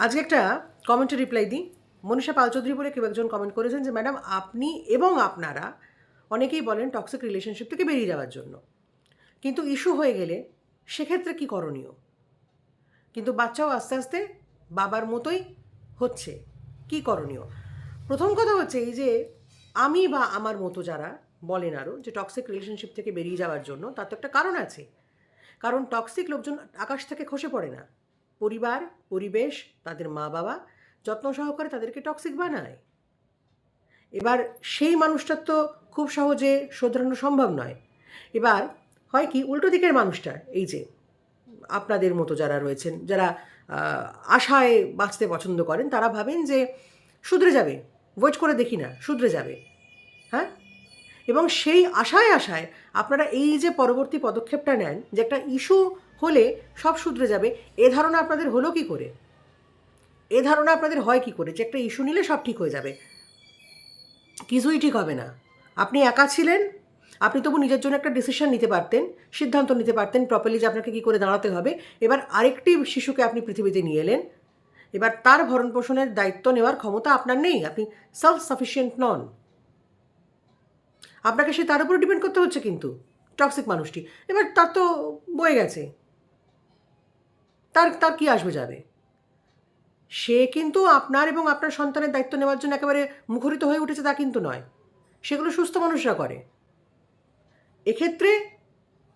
আজকে একটা কমেন্টে রিপ্লাই দিই। মনীষা পাল চৌধুরী বলে কেউ একজন কমেন্ট করেছেন যে ম্যাডাম আপনি এবং আপনারা অনেকেই বলেন টক্সিক রিলেশনশিপ থেকে বেরিয়ে যাওয়ার জন্য। কিন্তু ইস্যু হয়ে গেলে সেক্ষেত্রে কি করণীয়? কিন্তু বাচ্চাও আস্তে আস্তে বাবার মতোই হচ্ছে। কি করণীয়? প্রথম কথা হচ্ছে এই যে, আমি বা আমার মতো যারা বলেন আরও যে টক্সিক রিলেশনশিপ থেকে বেরিয়ে যাওয়ার জন্য, তার তো একটা কারণ আছে। কারণ টক্সিক লোকজন আকাশ থেকে খসে পড়ে না। পরিবার, পরিবেশ, তাদের মা বাবা যত্ন সহকারে তাদেরকে টক্সিক বানায়। এবার সেই মানুষটার তো খুব সহজে শোধরানো সম্ভব নয়। এবার হয় কি, উল্টো দিকের মানুষটা, এই যে আপনাদের মতো যারা রয়েছেন, যারা আশায় বাঁচতে পছন্দ করেন, তারা ভাবেন যে শুধরে যাবে ওয়েট করে দেখি না, শুধরে যাবে। হ্যাঁ? এবং সেই আশায় আশায় আপনারা এই যে পরবর্তী পদক্ষেপটা নেন যে একটা ইস্যু হলে সব শুধরে যাবে। এ ধারণা আপনাদের হলো কি করে? এ ধারণা আপনাদের হয় কি করে? যে একটা ইস্যু নিলে সব ঠিক হয়ে যাবে। কিছুই ঠিক হবে না। আপনি একা ছিলেন, আপনি তবু নিজের জন্য একটা ডিসিশন নিতে পারতেন, সিদ্ধান্ত নিতে পারতেন প্রপারলি যে আপনাকে কী করে দাঁড়াতে হবে। এবার আরেকটি শিশুকে আপনি পৃথিবীতে নিয়ে এলেন। এবার তার ভরণ পোষণের দায়িত্ব নেওয়ার ক্ষমতা আপনার নেই। আপনি সেলফ সাফিসিয়েন্ট নন। আপনাকে সে তার উপর ডিপেন্ড করতে হচ্ছে কিন্তু টক্সিক মানুষটি। এবার তার তো বয়ে গেছে। তার তার কি আসবে যাবে? সে কিন্তু আপনার এবং আপনার সন্তানের দায়িত্ব নেওয়ার জন্য একেবারে মুখরিত হয়ে উঠেছে তা কিন্তু নয়। সেগুলো সুস্থ মানুষরা করে। এক্ষেত্রে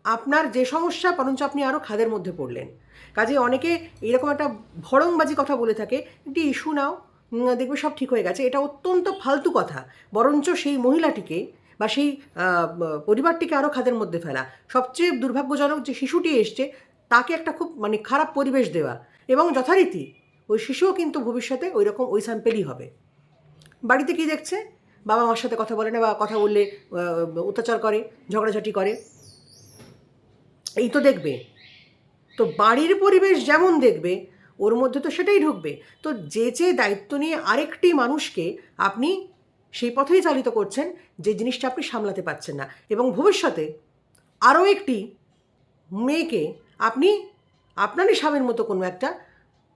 আপনার যে সমস্যা, বরঞ্চ আপনি আরও খাদের মধ্যে পড়লেন। কাজে অনেকে এরকম একটা ভড়ংবাজি কথা বলে থাকে একটি ইস্যু নাও দেখবে সব ঠিক হয়ে গেছে। এটা অত্যন্ত ফালতু কথা। বরঞ্চ সেই মহিলাটিকে বা সেই পরিবারটিকে আরও খাদের মধ্যে ফেলা। সবচেয়ে দুর্ভাগ্যজনক যে শিশুটি এসছে তাকে একটা খুব মানে খারাপ পরিবেশ দেওয়া। এবং যথারীতি ওই শিশুও কিন্তু ভবিষ্যতে ওই রকম ওই স্যাম্পেলই হবে। বাড়িতে কি দেখছে? বাবা মার সাথে কথা বলে না বা কথা বললে অত্যাচার করে, ঝগড়াঝাটি করে। এই তো দেখবে। তো বাড়ির পরিবেশ যেমন দেখবে, ওর মধ্যে তো সেটাই ঢুকবে। তো যে যে দায়িত্ব নিয়ে আরেকটি মানুষকে আপনি সেই পথেই চালিত করছেন, যে জিনিসটা আপনি সামলাতে পারছেন না। এবং ভবিষ্যতে আরও একটি মেয়েকে আপনি আপনারই স্বামীর মতো কোনো একটা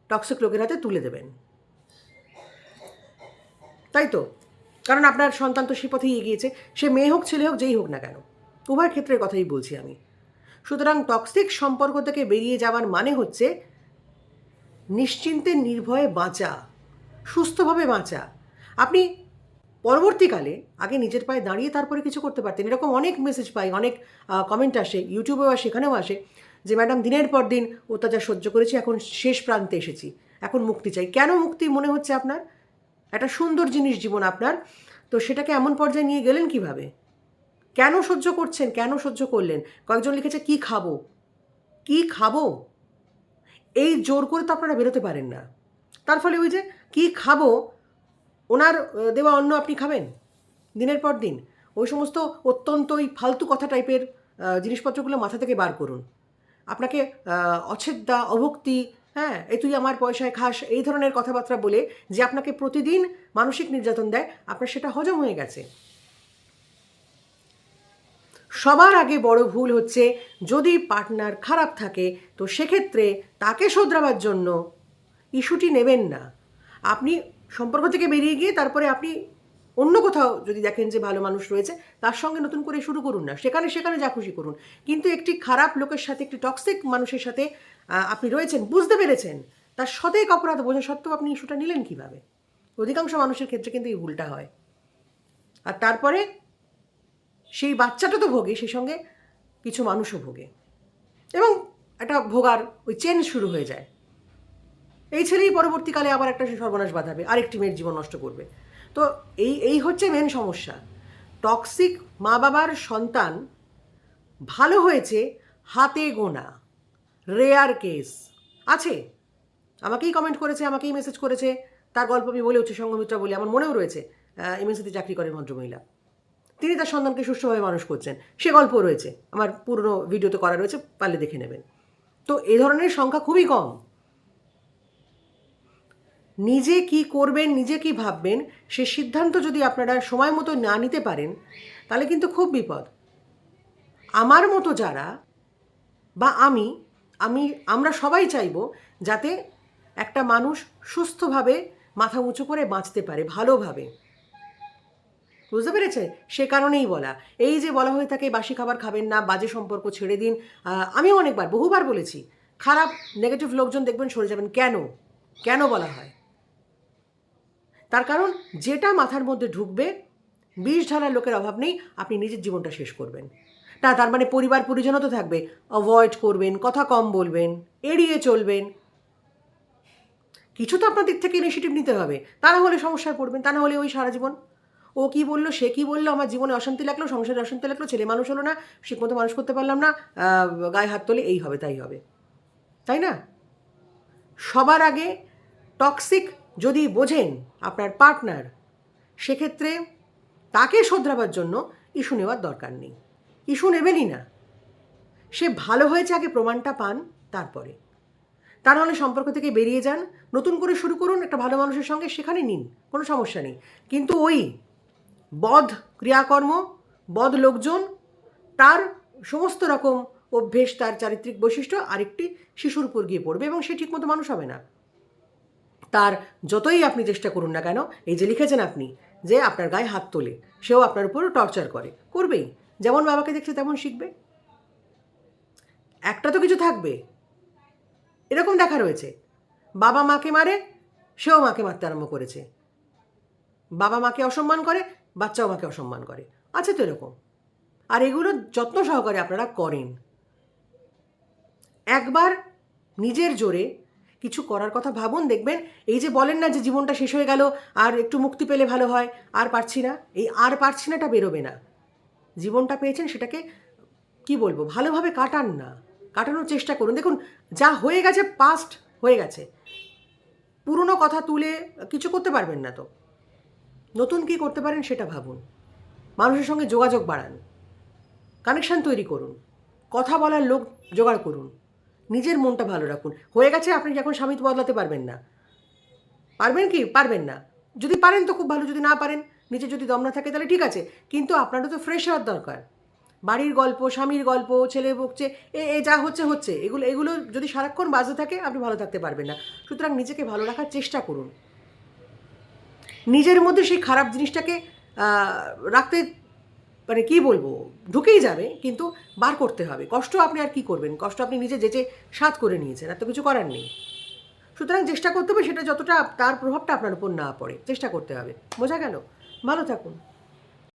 টক্সিক লোকের হাতে তুলে দেবেন। তাই তো? কারণ আপনার সন্তান তো সে পথেই এগিয়েছে, সে মেয়ে হোক, ছেলে হোক, যেই হোক না কেন। উভয় ক্ষেত্রের কথাই বলছি আমি। সুতরাং টক্সিক সম্পর্ক থেকে বেরিয়ে যাওয়ার মানে হচ্ছে নিশ্চিন্তে, নির্ভয়ে বাঁচা, সুস্থভাবে বাঁচা। আপনি পরবর্তীকালে আগে নিজের পায়ে দাঁড়িয়ে তারপরে কিছু করতে পারতেন। এরকম অনেক মেসেজ পাই, অনেক কমেন্ট আসে ইউটিউবেও আসে সেখানেও আসে। যে ম্যাডাম দিনের পর দিন অত্যাচার সহ্য করেছি, এখন শেষ প্রান্তে এসেছি। এখন মুক্তি চাই। কেন মুক্তি মনে হচ্ছে আপনার? একটা সুন্দর জিনিস জীবন আপনার। তো সেটাকে এমন পর্যায়ে নিয়ে গেলেন কীভাবে? কেন সহ্য করছেন? কেন সহ্য করলেন? কয়েকজন লিখেছে, কি খাব? কি খাব? এই জোর করে তো আপনারা বেরোতে পারেন না। তার ফলে ওই যে, কি খাব? ওনার দেওয়া অন্ন আপনি খাবেন? দিনের পর দিন? ওই সমস্ত অত্যন্ত ওই ফালতু কথা টাইপের জিনিসপত্রগুলো মাথা থেকে বার করুন। আপনাকে আহ, অছেদ্যা অভক্তি হ্যাঁ এ তুই আমার পয়সায় খাস এই ধরনের কথাবার্তা বলে যে আপনাকে প্রতিদিন মানসিক নির্যাতন দেয় আপনার সেটা হজম হয়ে গেছে। সবার আগে বড় ভুল হচ্ছে যদি পার্টনার খারাপ থাকে তো সেক্ষেত্রে তাকে শোধরাবার জন্য ইস্যুটি নেবেন না। আপনি সম্পর্ক থেকে বেরিয়ে গিয়ে তারপরে আপনি অন্য কোথাও যদি দেখেন যে ভালো মানুষ রয়েছে, তার সঙ্গে নতুন করে শুরু করুন না। সেখানে সেখানে যা খুশি করুন। কিন্তু একটি খারাপ লোকের সাথে, একটি টক্সিক মানুষের সাথে আপনি রয়েছেন, বুঝতে পেরেছেন, তার সতেক অপরাধ বোঝা সত্ত্বেও আপনি ইস্যুটা নিলেন কীভাবে? অধিকাংশ মানুষের ক্ষেত্রে কিন্তু এই ভুলটা হয়। আর তারপরে সেই বাচ্চাটা তো ভোগে, সেই সঙ্গে কিছু মানুষও ভোগে। এবং একটা ভোগার ওই চেন শুরু হয়ে যায়। এই ছেলেই পরবর্তীকালে আবার একটা সর্বনাশ বাঁধাবে, আরেকটি মেয়ের জীবন নষ্ট করবে। তো এই এই হচ্ছে মেন সমস্যা। টক্সিক মা বাবার সন্তান ভালো হয়েছে হাতে গোনা। রেয়ার কেস আছে। আমাকেই কমেন্ট করেছে, আমাকেই মেসেজ করেছে। তার গল্প আমি বলে উঠছি সঙ্গমিত্রা বলি, আমার মনেও রয়েছে এমএসিতে চাকরি করেন ভদ্রমহিলা। তিনি তার সন্তানকে সুষ্ঠুভাবে মানুষ করছেন। সে গল্প রয়েছে। আমার পুরনো ভিডিওতে করা রয়েছে, পারলে দেখে নেবেন। তো এ ধরনের সংখ্যা খুবই কম। নিজে কি করবেন, নিজে কি ভাববেন, সে সিদ্ধান্ত যদি আপনারা সময় মতো না নিতে পারেন, তাহলে কিন্তু খুব বিপদ। আমার মতো যারা বা আমি আমি, আমরা সবাই চাইব যাতে একটা মানুষ সুস্থভাবে মাথা উঁচু করে বাঁচতে পারে, ভালোভাবে। বুঝতে পেরেছে সে কারণেই বলা। এই যে বলা হয়ে থাকে, বাসি খাবার খাবেন না, বাজে সম্পর্ক ছেড়ে দিন। আমিও অনেকবার, বহুবার বলেছি, খারাপ নেগেটিভ লোকজন দেখবেন সরে যাবেন। কেন? কেন বলা হয়? তার কারণ যেটা মাথার মধ্যে ঢুকবে, বিষ ঢালার লোকের অভাব নেই, আপনি নিজের জীবনটা শেষ করবেন। না, তার মানে পরিবার পরিজনও তো থাকবে। অ্যাভয়েড করবেন, কথা কম বলবেন, এড়িয়ে চলবেন। কিছু তো আপনার দিক থেকে ইনিশিয়েটিভ নিতে হবে। তা না হলে সমস্যায় পড়বেন, তা না হলে ওই সারা জীবন। ও কি বলল, সে কি বলল, আমার জীবনে অশান্তি লাগল, সংসারে অশান্তি লাগল, ছেলে মানুষ হলো না ঠিকমতো মানুষ করতে পারলাম না গায়ে হাত তোলে, এই হবে, তাই হবে। তাই না? সবার আগে টক্সিক যদি বোঝেন আপনার পার্টনার, সেক্ষেত্রে তাকে শোধরাবার জন্য ইস্যু নেওয়ার দরকার নেই। ইস্যু নেবেনই না। সে ভালো হয়েছে আগে প্রমাণটা পান তারপরে। তা নাহলে সম্পর্ক থেকে বেরিয়ে যান, নতুন করে শুরু করুন, একটা ভালো মানুষের সঙ্গে সেখানে নিন, কোনো সমস্যা নেই। কিন্তু ওই বধ ক্রিয়াকর্ম, বধ লোকজন, তার সমস্ত রকম অভ্যেস, তার চারিত্রিক বৈশিষ্ট্য আরেকটি শিশুর উপর গিয়ে পড়বে এবং সে ঠিকমতো মানুষ হবে না। তার যতই আপনি চেষ্টা করুন না কেন, এই যে লিখেছেন আপনি যে আপনার গায়ে হাত তোলে, সেও আপনার উপর টর্চার করে। করবেই। যেমন বাবাকে দেখছে তেমন শিখবে। একটা তো কিছু থাকবে। এরকম দেখা রয়েছে। বাবা মাকে মারে, সেও মাকে মারতে আরম্ভ করেছে। বাবা মাকে অসম্মান করে, বাচ্চাও মাকে অসম্মান করে। আছে তো এরকম। আর এগুলো যত্ন সহকারে আপনারা করেন। একবার নিজের জোরে কিছু করার কথা ভাবুন, দেখবেন এই যে বলেন না যে জীবনটা শেষ হয়ে গেল, আর একটু মুক্তি পেলে ভালো হয়, আর পারছি না, এই আর পারছি নাটা বেরোবে না। জীবনটা পেয়েছেন সেটাকে, কি বলব, ভালোভাবে কাটান না, কাটানোর চেষ্টা করুন। দেখুন, যা হয়ে গেছে পাস্ট হয়ে গেছে। পুরনো কথা তুলে কিছু করতে পারবেন না তো। নতুন কি করতে পারেন সেটা ভাবুন। মানুষের সঙ্গে যোগাযোগ বাড়ান। কানেকশান তৈরি করুন। কথা বলার লোক জোগাড় করুন। নিজের মনটা ভালো রাখুন। হয়ে গেছে আপনি যখন স্বামী বদলাতে পারবেন না। পারবেন কি? পারবেন না। যদি পারেন তো খুব ভালো, যদি না পারেন নিচে যদি দম না থাকে তাহলে ঠিক আছে, কিন্তু আপনারও তো ফ্রেশ হওয়ার দরকার। বাড়ির গল্প, স্বামীর গল্প, ছেলে বকছে, এ এ যা হচ্ছে হচ্ছে। এগুলো এগুলো যদি সারাক্ষণ বাজে থাকে, আপনি ভালো থাকতে পারবেন না। সুতরাং নিজেকে ভালো রাখার চেষ্টা করুন। নিজের মধ্যে সেই খারাপ জিনিসটাকে রাখতে মানে কি বলব, ঢুকেই যাবে, কিন্তু বার করতে হবে। কষ্ট আপনি আর কি করবেন? কষ্ট আপনি নিজে যেচে সাত করে নিয়েছেন আর তো কিছু করার নেই। সুতরাং চেষ্টা করতে হবে সেটা যতটা তার প্রভাবটা আপনার উপর না পড়ে, চেষ্টা করতে হবে। বোঝা গেল? ভালো থাকুন।